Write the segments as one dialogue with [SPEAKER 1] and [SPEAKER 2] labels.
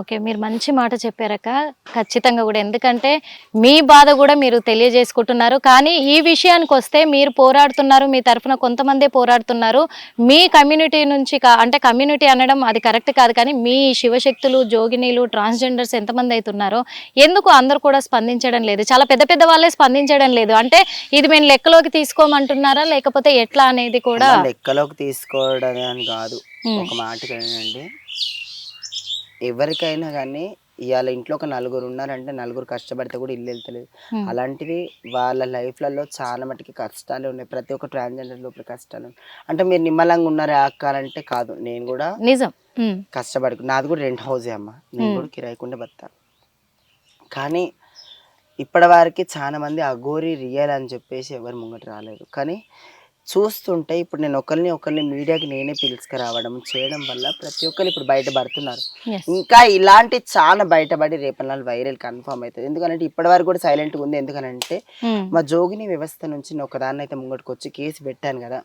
[SPEAKER 1] Okay మీరు మంచి మాట చెప్పారక్క. ఖచ్చితంగా కూడా. ఎందుకంటే మీ బాధ కూడా మీరు తెలియజేసుకుంటున్నారు. కానీ ఈ విషయానికి వస్తే మీరు పోరాడుతున్నారు మీ తరఫున కొంతమందే పోరాడుతున్నారు. మీ కమ్యూనిటీ నుంచి అంటే కమ్యూనిటీ అనడం అది కరెక్ట్ కాదు. కానీ మీ శివశక్తులు జోగినీలు ట్రాన్స్జెండర్స్ ఎంతమంది అవుతున్నారో ఎందుకు అందరూ కూడా స్పందించడం లేదు? చాలా పెద్ద పెద్ద వాళ్ళే స్పందించడం లేదు. అంటే ఇది మేము లెక్కలోకి తీసుకోమంటున్నారా? లేకపోతే ఎట్లా అనేది కూడా
[SPEAKER 2] లెక్కలోకి తీసుకోవడం కాదు. ఒక ఏంటంటే ఎవరికైనా కానీ ఇవాళ ఇంట్లో ఒక నలుగురు ఉన్నారంటే నలుగురు కష్టపడితే కూడా ఇల్లు వెళ్తలేదు.
[SPEAKER 1] ఉమ్,
[SPEAKER 2] అలాంటిది వాళ్ళ లైఫ్లలో చాలా మటుకి కష్టాలు ఉన్నాయి. ప్రతి ఒక్క ట్రాన్స్జెండర్ లోపల కష్టాలు అంటే మీరు నిమ్మలంగా ఉన్నారా అక్క అని అంటే కాదు. నేను కూడా
[SPEAKER 1] నిజం.
[SPEAKER 2] కష్టపడుకు నాది కూడా రెంట్ హౌసే అమ్మ. నేను. కూడా కిరాయికుండా బతాను కానీ ఇప్పటి వరకు చాలా మంది అఘోరి రియల్ అని చెప్పేసి ఎవరు ముంగట రాలేదు. కానీ చూస్తుంటే ఇప్పుడు నేను ఒకరిని ఒకరిని మీడియాకి నేనే పిలుచుకురావడం చేయడం వల్ల ప్రతి ఒక్కరు ఇప్పుడు బయటపడుతున్నారు. ఇంకా ఇలాంటి చాలా బయటపడి రేపటి వైరల్ కన్ఫర్మ్ అవుతుంది. ఎందుకంటే ఇప్పటి వరకు కూడా సైలెంట్గా ఉంది. ఎందుకనంటే
[SPEAKER 1] ఉమ్,
[SPEAKER 2] మా జోగిని వ్యవస్థ నుంచి నేను ఒకదాన్ని అయితే ముంగటికి వచ్చి కేసు పెట్టాను కదా.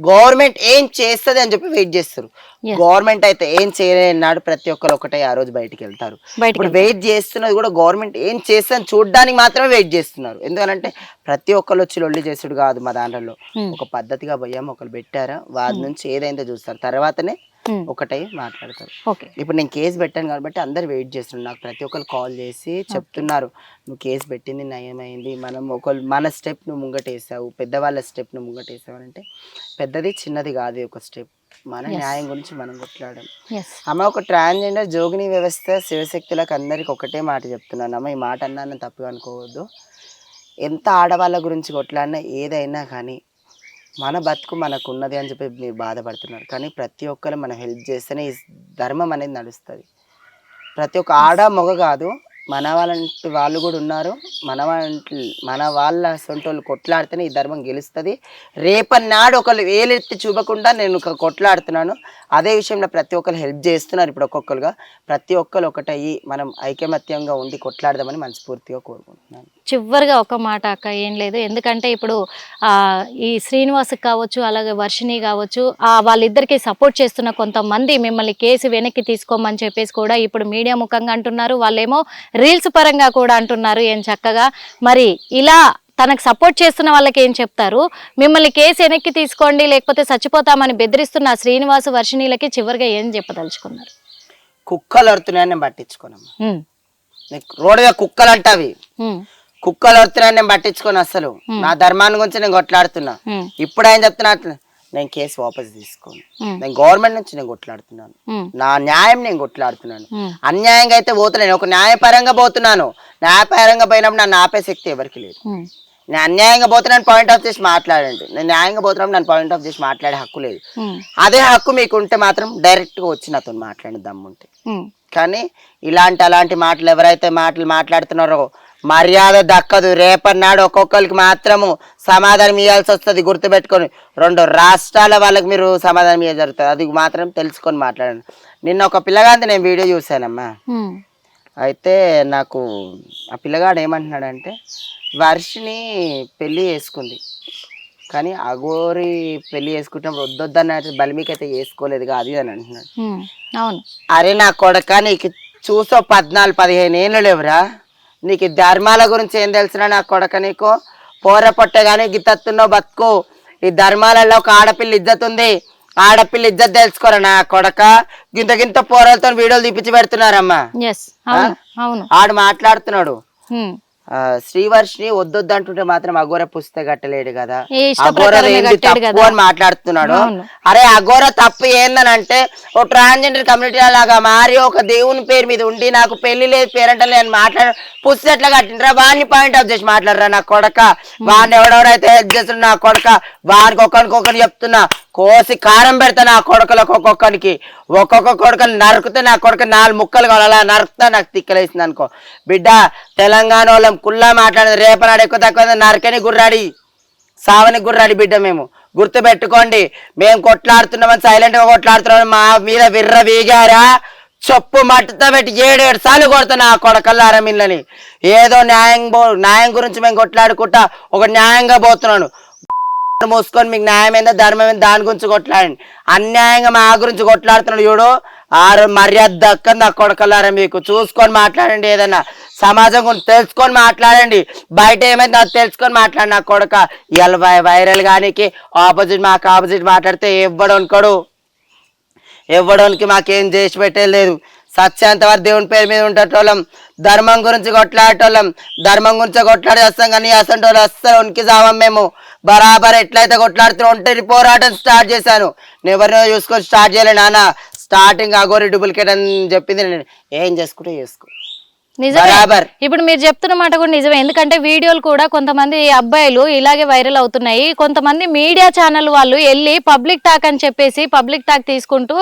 [SPEAKER 2] గవర్నమెంట్ ఏం చేస్తుంది అని చెప్పి వెయిట్ చేస్తారు. గవర్నమెంట్ అయితే ఏం చేయలేనాడు ప్రతి ఒక్కరు ఒకటే ఆ రోజు బయటికి వెళ్తారు ఇప్పుడు వెయిట్ చేస్తున్నది కూడా గవర్నమెంట్ ఏం చేస్తుందని చూడడానికి మాత్రమే వెయిట్ చేస్తున్నారు. ఎందుకంటే ప్రతి ఒక్కరు వచ్చి లొల్లి చేసుడు కాదు మా దాంట్లో.
[SPEAKER 1] ఉమ్,
[SPEAKER 2] ఒక పద్ధతిగా పోయాము ఒకరు పెట్టారా? వారి నుంచి ఏదైతే చూస్తారు. తర్వాతనే ఒకటై మాట్లాడతారు.
[SPEAKER 1] ఓకే.
[SPEAKER 2] ఇప్పుడు నేను కేసు పెట్టాను కాబట్టి అందరు వెయిట్ చేస్తున్నారు. నాకు ప్రతి ఒక్కరు కాల్ చేసి చెప్తున్నారు. నువ్వు కేసు పెట్టింది నయమైంది. మనం ఒకళ్ళు మన స్టెప్ నువ్వు ముంగటేసావు. పెద్దవాళ్ళ స్టెప్ నువ్వు ముంగటేసావు అంటే పెద్దది చిన్నది కాదు ఒక స్టెప్. మన. న్యాయం గురించి మనం కొట్లాడడం.
[SPEAKER 1] ఎస్
[SPEAKER 2] అమ్మ ఒక ట్రాన్స్జెండర్ జోగిని వ్యవస్థ శివశక్తులకు అందరికి ఒకటే మాట చెప్తున్నాను. అమ్మ ఈ మాట అన్నాను తప్పుగా అనుకోవద్దు. ఎంత ఆడవాళ్ళ గురించి కొట్లాడినా ఏదైనా కానీ మన బతుకు మనకు ఉన్నది అని చెప్పి మీరు బాధపడుతున్నారు. కానీ ప్రతి ఒక్కరు మనం హెల్ప్ చేస్తేనే ఈ ధర్మం అనేది నడుస్తుంది. ప్రతి ఒక్క ఆడ మొగ కాదు మన వాళ్ళంటి వాళ్ళు కూడా ఉన్నారు. మన వాళ్ళ మన వాళ్ళ సొంటోళ్ళు కొట్లాడితేనే ఈ ధర్మం గెలుస్తుంది. రేపన్నాడు ఒకళ్ళు వేలెత్తి చూపకుండా నేను ఒక కొట్లాడుతున్నాను. అదే విషయంలో ప్రతి ఒక్కరు హెల్ప్ చేస్తున్నారు ఇప్పుడు ఒక్కొక్కరుగా. ప్రతి ఒక్కరు ఒకటయ్యి మనం ఐకమత్యంగా ఉండి కొట్లాడదామని మనస్ఫూర్తిగా కోరుకుంటున్నాను.
[SPEAKER 1] చివరిగా ఒక మాట అక్క ఏం లేదు. ఎందుకంటే ఇప్పుడు ఆ, ఈ శ్రీనివాస్ కావచ్చు అలాగే వర్షిణి కావచ్చు ఆ వాళ్ళిద్దరికి సపోర్ట్ చేస్తున్న కొంతమంది మిమ్మల్ని కేసు వెనక్కి తీసుకోమని చెప్పేసి కూడా ఇప్పుడు మీడియా ముఖంగా అంటున్నారు. వాళ్ళేమో రీల్స్ పరంగా కూడా అంటున్నారు ఏం చక్కగా. మరి ఇలా తనకు సపోర్ట్ చేస్తున్న వాళ్ళకి ఏం చెప్తారు? మిమ్మల్ని కేసు వెనక్కి తీసుకోండి లేకపోతే చచ్చిపోతామని బెదిరిస్తున్న శ్రీనివాస్ వర్షిణీలకి చివరిగా ఏం చెప్పదలుచుకున్నారు?
[SPEAKER 2] కుక్కలు అరుతున్నాయని నేను పట్టించుకోనమ్మా.
[SPEAKER 1] ఉమ్,
[SPEAKER 2] నీకు రోడ్డుగా కుక్కలు అంటావి. కుక్కలు వస్తున్నాయని నేను పట్టించుకోను అసలు. నా ధర్మాన్ని గురించి నేను కొట్లాడుతున్నా. ఇప్పుడు ఆయన చెప్తున్నా నేను కేసు వాపస్ తీసుకోను. నేను గవర్నమెంట్ నుంచి నేను కొట్లాడుతున్నాను. నా న్యాయం నేను కొట్లాడుతున్నాను. అన్యాయంగా అయితే పోతున్నాను ఒక న్యాయపరంగా పోతున్నాను. న్యాయపరంగా పోయినప్పుడు నన్ను ఆపే శక్తి ఎవరికి లేదు. నేను అన్యాయంగా పోతున్నాను పాయింట్ ఆఫ్ చేసి మాట్లాడండి. నేను న్యాయంగా పోతున్నాను నన్ను పాయింట్ ఆఫ్ చేసి మాట్లాడే హక్కు లేదు. అదే హక్కు మీకు ఉంటే మాత్రం డైరెక్ట్గా వచ్చి నాతో మాట్లాడి దమ్ముంటే. కానీ ఇలాంటి అలాంటి మాటలు ఎవరైతే మాటలు మాట్లాడుతున్నారో మర్యాద దక్కదు. రేపన్నాడు ఒక్కొక్కరికి మాత్రము సమాధానం ఇవ్వాల్సి వస్తుంది. గుర్తుపెట్టుకొని రెండు రాష్ట్రాల వాళ్ళకి మీరు సమాధానం ఇవ్వ జరుగుతుంది. అది మాత్రం తెలుసుకొని మాట్లాడండి. నిన్న ఒక పిల్లగాంది నేను వీడియో చూశానమ్మా. అయితే నాకు ఆ పిల్లగాడు ఏమంటున్నాడంటే వర్షిని పెళ్ళి చేసుకుంది. కానీ అగోరి పెళ్ళి చేసుకుంటున్నప్పుడు వద్దొద్దన్న బలిమికైతే చేసుకోలేదు కాదు అని అంటున్నాడు.
[SPEAKER 1] అవును.
[SPEAKER 2] అరే నా కొడక నీకు చూసో పద్నాలుగు పదిహేను ఏళ్ళు లేవురా. నీకు ఈ ధర్మాల గురించి ఏం తెలిసినా నా కొడక నీకు? పోర పొట్ట కానీ గిత్తత్తున్నో బతుకు. ఈ ధర్మాలలో ఒక ఆడపిల్ల ఇజ్జత్ ఉంది. ఆడపిల్ల ఇజ్జత్ తెలుసుకోరా నా కొడక? గింత గింత పోరాలతో వీడియోలు తీపిచ్చి పెడుతున్నారమ్మా.
[SPEAKER 1] అవును
[SPEAKER 2] ఆడు మాట్లాడుతున్నాడు. శ్రీవర్షిని వద్దొద్దు అంటుంటే మాత్రం అఘోర పుస్తక కట్టలేడు కదా. అఘోర తప్పు. అని మాట్లాడుతున్నాడు. అరే అఘోర తప్పు ఏందనంటే ఓ ట్రాన్స్జెండర్ కమ్యూనిటీ లాగా మారి ఒక దేవుని పేరు మీద ఉండి నాకు పెళ్ళి లేదు పేరంట లేదు మాట్లాడ పుస్తక ఎట్లా కట్టినరా వాడిని పాయింట్ ఆఫ్ చేసి మాట్లాడరా నా కొడక? వాడిని ఎవడెవడైతే హెల్ప్ చేస్తున్నా నా కొడక? వాడికి ఒక్కరికి ఒకరికి చెప్తున్నా. కోసి కారం పెడతా నా కొడకలకు ఒక్కొక్కరికి. ఒక్కొక్క కొడుకని నరుకుతే నా కొడుకు నాలుగు ముక్కలు కావాలి. అలా నరుకుతా నాకు తిక్కలేసింది అనుకో. బిడ్డ తెలంగాణ వాళ్ళం కుల్లా మాట్లాడేది రేపనాడు ఎక్కువ తక్కువ నరకని గుర్రాడి. సావని గుర్రాడి బిడ్డ మేము. గుర్తు పెట్టుకోండి. మేము కొట్లాడుతున్నామని సైలెంట్గా కొట్లాడుతున్నాం మా మీద విర్ర వీగారా? చొప్పు మట్టితో పెట్టి ఏడేడు సార్లు కొడుతున్నా ఆ కొడకల్లారా మిల్లని ఏదో న్యాయం పో న్యాయం గురించి మేము కొట్లాడుకుంటా ఒక న్యాయంగా పోతున్నాను. మోసుకొని మీకు న్యాయమైన ధర్మమైన దాని గురించి కొట్లాడండి. అన్యాయంగా మా గురించి కొట్లాడుతున్నాడు చూడు. ఆరు మర్యాద దక్క కొడకలారా మీకు. చూసుకొని మాట్లాడండి ఏదన్నా. సమాజం గురించి తెలుసుకొని మాట్లాడండి. బయట ఏమైంది నాకు తెలుసుకొని మాట్లాడి నా కొడక. ఇవాళ వైరల్ గానికి ఆపోజిట్ మాకు ఆపోజిట్ మాట్లాడితే ఎవ్వడు అనుకోడు? ఇవ్వడానికి మాకేం చేసి పెట్టలేదు సత్యాంత వారి దేవుని పేరు మీద ఉండేటోళ్ళం. ధర్మం గురించి కొట్లాడేటోళ్ళం. ధర్మం గురించి కొట్లాడి వస్తాం కానీ అసలు వాళ్ళు అస్సలు ఉనికి సామం మేము. బరాబర్ ఎట్లయితే కొట్లాడుతూ ఉంటే పోరాటం స్టార్ట్ చేశాను. నేను ఎవరినో చూసుకొని స్టార్ట్ చేయలే నాన్న. స్టార్టింగ్ అగోరి డూప్లికేట్ అని చెప్పింది నేను. ఏం చేసుకుంటే చేసుకో.
[SPEAKER 1] నిజమే. ఇప్పుడు మీరు చెప్తున్న మాట కూడా నిజమే. ఎందుకంటే వీడియోలు కూడా కొంతమంది అబ్బాయిలు ఇలాగే వైరల్ అవుతున్నాయి. కొంతమంది మీడియా ఛానల్ వాళ్ళు వెళ్ళి పబ్లిక్ టాక్ అని చెప్పేసి పబ్లిక్ టాక్ తీసుకుంటూ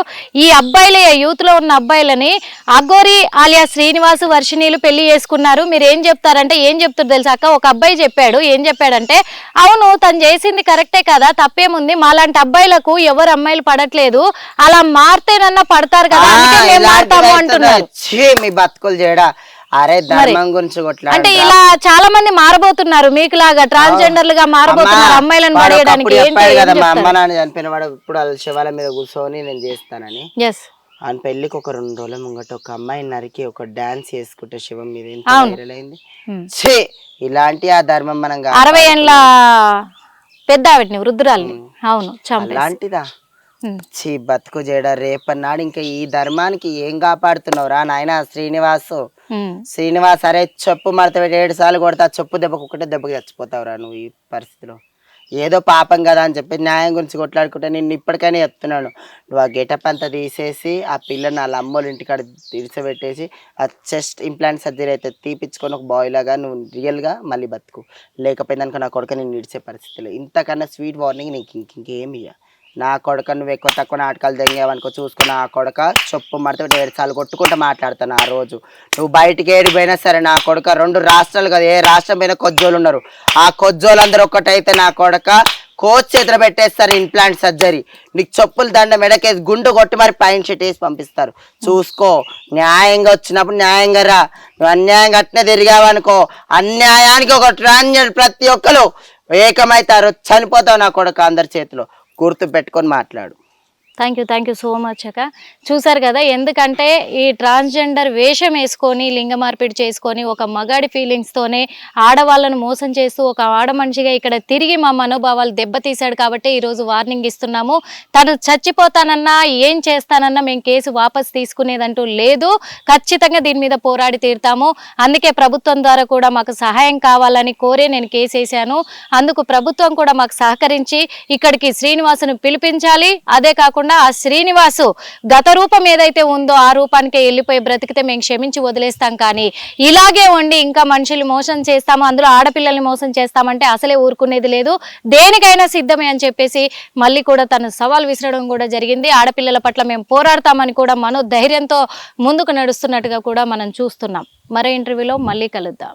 [SPEAKER 1] ఈ అబ్బాయిలే యూత్లో ఉన్న అబ్బాయిలని అగోరి ఆలియా శ్రీనివాస్ వర్షిణీలు పెళ్ళి చేసుకున్నారు. మీరు ఏం చెప్తారంటే ఏం చెప్తారు తెలుసా అక్క? ఒక అబ్బాయి చెప్పాడు. ఏం చెప్పాడంటే అవును తను చేసింది కరెక్టే కదా తప్పేముంది? మాలాంటి అబ్బాయిలకు ఎవరు అమ్మాయిలు పడట్లేదు. అలా మారితేనన్నా పడతారు కదా. మేము మారుతాము. అంటున్నారు.
[SPEAKER 2] ఛీ, మీ బతుకులు చేయడా అరే ధర్మం గురించి
[SPEAKER 1] అంటే ఇలా చాలా మంది మారబోతున్నారు మీకు లాగా ట్రాన్స్జెండర్లుగా మారబోతున్నారు అమ్మాయిలను పడేయడానికి
[SPEAKER 2] కదా మా? అమ్మ నాన్న చనిపోయిన వాడు ఇప్పుడు వాళ్ళ శివాల మీద కూర్చొని నేను చేస్తానని. ఆయన పెళ్ళికి ఒక రెండు రోజుల ముంగట ఒక అమ్మాయి నరికి ఒక డాన్స్ చేసుకుంటే శివం మీద అయింది. ఇలాంటి ఆ ధర్మం మనం.
[SPEAKER 1] అరవై ఏండ్ల పెద్ద ఆవిడని వృద్ధురాలిని. అవును
[SPEAKER 2] అలాంటిదా? ఛీ బతుకు చేయడ రేపన్నాడు ఇంకా ఈ ధర్మానికి ఏం కాపాడుతున్నావురా నాయన శ్రీనివాసు. శ్రీనివాస్ అరే చెప్పు మడత పెట్టి ఏడు సార్లు కొడతా చెప్పు దెబ్బకు ఒకటే దెబ్బకి చచ్చిపోతావురా నువ్వు ఈ పరిస్థితిలో. ఏదో పాపం కదా అని చెప్పి న్యాయం గురించి కొట్లాడుకుంటే నేను ఇప్పటికైనా చెప్తున్నాను. నువ్వు ఆ గెటప్ అంతా తీసేసి ఆ పిల్లని వాళ్ళ అమ్మోళ్ళ ఇంటికాడ తీర్చబెట్టేసి ఆ చెస్ట్ ఇంప్లాంట్ సర్జరీ అయితే తీపిచ్చుకొని ఒక బాయ్ లాగా నువ్వు రియల్గా మళ్ళీ బతుకు. లేకపోయిందనుకో నా కొడుకు నేను నిడిచే పరిస్థితిలో. ఇంతకన్నా స్వీట్ వార్నింగ్ నీకు ఇంక ఇంకేమి ఇయ్య. నా కొడక నువ్వు ఎక్కువ తక్కువ నాటకాలు తెంగావనుకో చూసుకున్న ఆ కొడుక చొప్పు మడత ఏడు సార్లు కొట్టుకుంటూ మాట్లాడుతాను ఆ రోజు. నువ్వు బయటికి ఏడిపోయినా సరే నా కొడుక రెండు రాష్ట్రాలు కదా ఏ రాష్ట్రం పైన కొజ్జోలు ఉన్నారు. ఆ కొజ్జోలందరూ ఒక్కటైతే నా కొడుక కోచ్ చేతిలో పెట్టేస్తారు ఇంప్లాంట్ సర్జరీ నీకు చెప్పులు దండ మెడకేసి గుండు కొట్టి మరి పైన షీట్ వేసి పంపిస్తారు. చూసుకో న్యాయంగా వచ్చినప్పుడు న్యాయంగా రా. నువ్వు అన్యాయంగా అట్నే తిరిగావనుకో అన్యాయానికి ఒక ట్రాన్స్జెండర్ ప్రతి ఒక్కరు ఏకమైతారు. చనిపోతావు నా కొడుకు అందరి చేతిలో. గుర్తు పెట్టుకొని మాట్లాడు.
[SPEAKER 1] Thank you thank you so much అక్క. చూసారు కదా ఎందుకంటే ఈ ట్రాన్స్జెండర్ వేషం వేసుకొని లింగ మార్పిడి చేసుకొని ఒక మగాడి ఫీలింగ్స్తోనే ఆడవాళ్ళను మోసం చేస్తూ ఒక ఆడ మనిషిగా ఇక్కడ తిరిగి మా మనోభావాలు దెబ్బతీశాడు కాబట్టి ఈరోజు వార్నింగ్ ఇస్తున్నాము. తను చచ్చిపోతానన్నా ఏం చేస్తానన్నా మేము కేసు వాపస్ తీసుకునేదంటూ లేదు. ఖచ్చితంగా దీని మీద పోరాడి తీరుతాము. అందుకే ప్రభుత్వం ద్వారా కూడా మాకు సహాయం కావాలని కోరే నేను కేసు వేసాను అందుకు ప్రభుత్వం కూడా మాకు సహకరించి ఇక్కడికి శ్రీనివాసును పిలిపించాలి. అదే కాకుండా ఆ శ్రీనివాసు గత రూపం ఏదైతే ఉందో ఆ రూపానికే వెళ్ళిపోయి బ్రతికితే మేము క్షమించి వదిలేస్తాం కానీ ఇలాగే ఉండి ఇంకా మనుషులు మోసం చేస్తాము అందులో ఆడపిల్లల్ని మోసం చేస్తామంటే అసలే ఊరుకునేది లేదు. దేనికైనా సిద్ధమే అని చెప్పేసి మళ్ళీ కూడా తను సవాల్ విసరడం కూడా జరిగింది. ఆడపిల్లల పట్ల మేము పోరాడతామని కూడా మనో ధైర్యంతో ముందుకు నడుస్తున్నట్టుగా కూడా మనం చూస్తున్నాం. మరో ఇంటర్వ్యూలో మళ్ళీ కలుద్దాం.